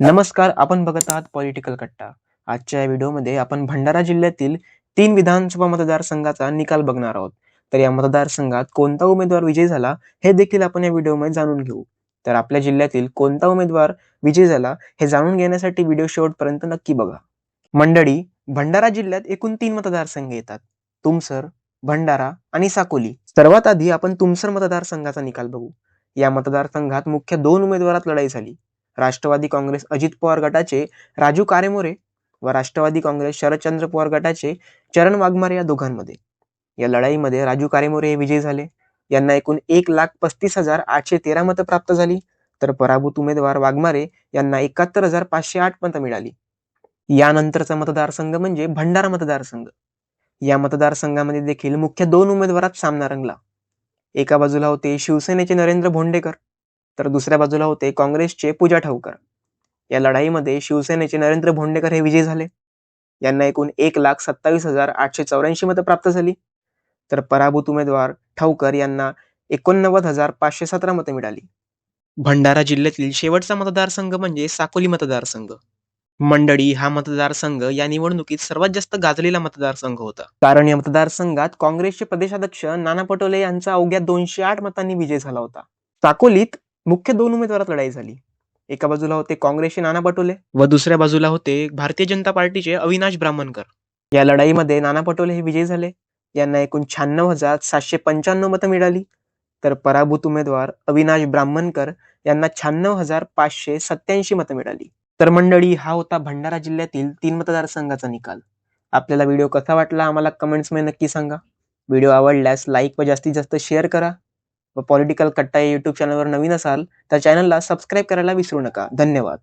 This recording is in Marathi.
नमस्कार आपण बघत आहात पॉलिटिकल कट्टा. आजच्या या व्हिडिओमध्ये आपण भंडारा जिल्ह्यातील तीन विधानसभा मतदारसंघाचा निकाल बघणार आहोत. तर या मतदारसंघात कोणता उमेदवार विजयी झाला हे देखील आपण या व्हिडिओमध्ये जाणून घेऊ. तर आपल्या जिल्ह्यातील कोणता उमेदवार विजयी झाला हे जाणून घेण्यासाठी व्हिडिओ शेवटपर्यंत नक्की बघा. मंडळी भंडारा जिल्ह्यात एकूण तीन मतदारसंघ येतात. तुमसर भंडारा आणि साकोली. सर्वात आधी आपण तुमसर मतदारसंघाचा निकाल बघू. या मतदारसंघात मुख्य दोन उमेदवारात लढाई झाली. राष्ट्रवादी काँग्रेस अजित पवार गटाचे राजू कारेमोरे व राष्ट्रवादी काँग्रेस शरदचंद्र पवार गटाचे चरण वाघमारे या दोघांमध्ये. या लढाईमध्ये राजू कारेमोरे हे विजयी झाले. यांना एकूण एक लाख पस्तीस हजार आठशे तेरा मतं प्राप्त झाली. तर पराभूत उमेदवार वाघमारे यांना एकाहत्तर हजार पाचशे आठ मतं मिळाली. यानंतरचा मतदारसंघ म्हणजे भंडारा मतदारसंघ. या मतदारसंघामध्ये देखील मुख्य दोन उमेदवारात सामना रंगला. एका बाजूला होते शिवसेनेचे नरेंद्र भोंडेकर तर दुसऱ्या बाजूला होते काँग्रेसचे पूजा ठाऊकर. या लढाईमध्ये शिवसेनेचे नरेंद्र भोंडेकर हे विजयी झाले. यांना एकूण एक लाख सत्तावीस हजार आठशे चौऱ्याऐंशी मतं प्राप्त झाली. तर पराभूत उमेदवार ठाऊकर यांना एकोणनव्वद हजार पाचशे सतरा मतं मिळाली. भंडारा जिल्ह्यातील शेवटचा मतदारसंघ म्हणजे साकोली मतदारसंघ. मंडळी हा मतदारसंघ या निवडणुकीत सर्वात जास्त गाजलेला मतदारसंघ होता. कारण या मतदारसंघात काँग्रेसचे प्रदेशाध्यक्ष नाना पटोले यांचा अवघ्या दोनशे आठ मतांनी विजय झाला होता. साकोलीत मुख्य दोन उमेदवारात लढाई झाली. एका बाजूला होते काँग्रेसचे नाना पटोले व दुसऱ्या बाजूला होते भारतीय जनता पार्टीचे अविनाश ब्राह्मणकर. या लढाईमध्ये नाना पटोले हे विजयी झाले. यांना एकूण शहाण्णव हजार सातशे पंच्याण्णव मतं मिळाली. तर पराभूत उमेदवार अविनाश ब्राह्मणकर यांना शहाण्णव हजार पाचशे सत्याऐंशी मतं मिळाली. तर मंडळी हा होता भंडारा जिल्ह्यातील तीन मतदारसंघाचा निकाल. आपल्याला व्हिडिओ कसा वाटला आम्हाला कमेंट्समध्ये नक्की सांगा. व्हिडिओ आवडल्यास लाईक व जास्तीत जास्त शेअर करा. व पॉलिटिकल कट्टा या युट्यूब चॅनलवर नवीन असाल तर चॅनलला सबस्क्राईब करायला विसरू नका. धन्यवाद.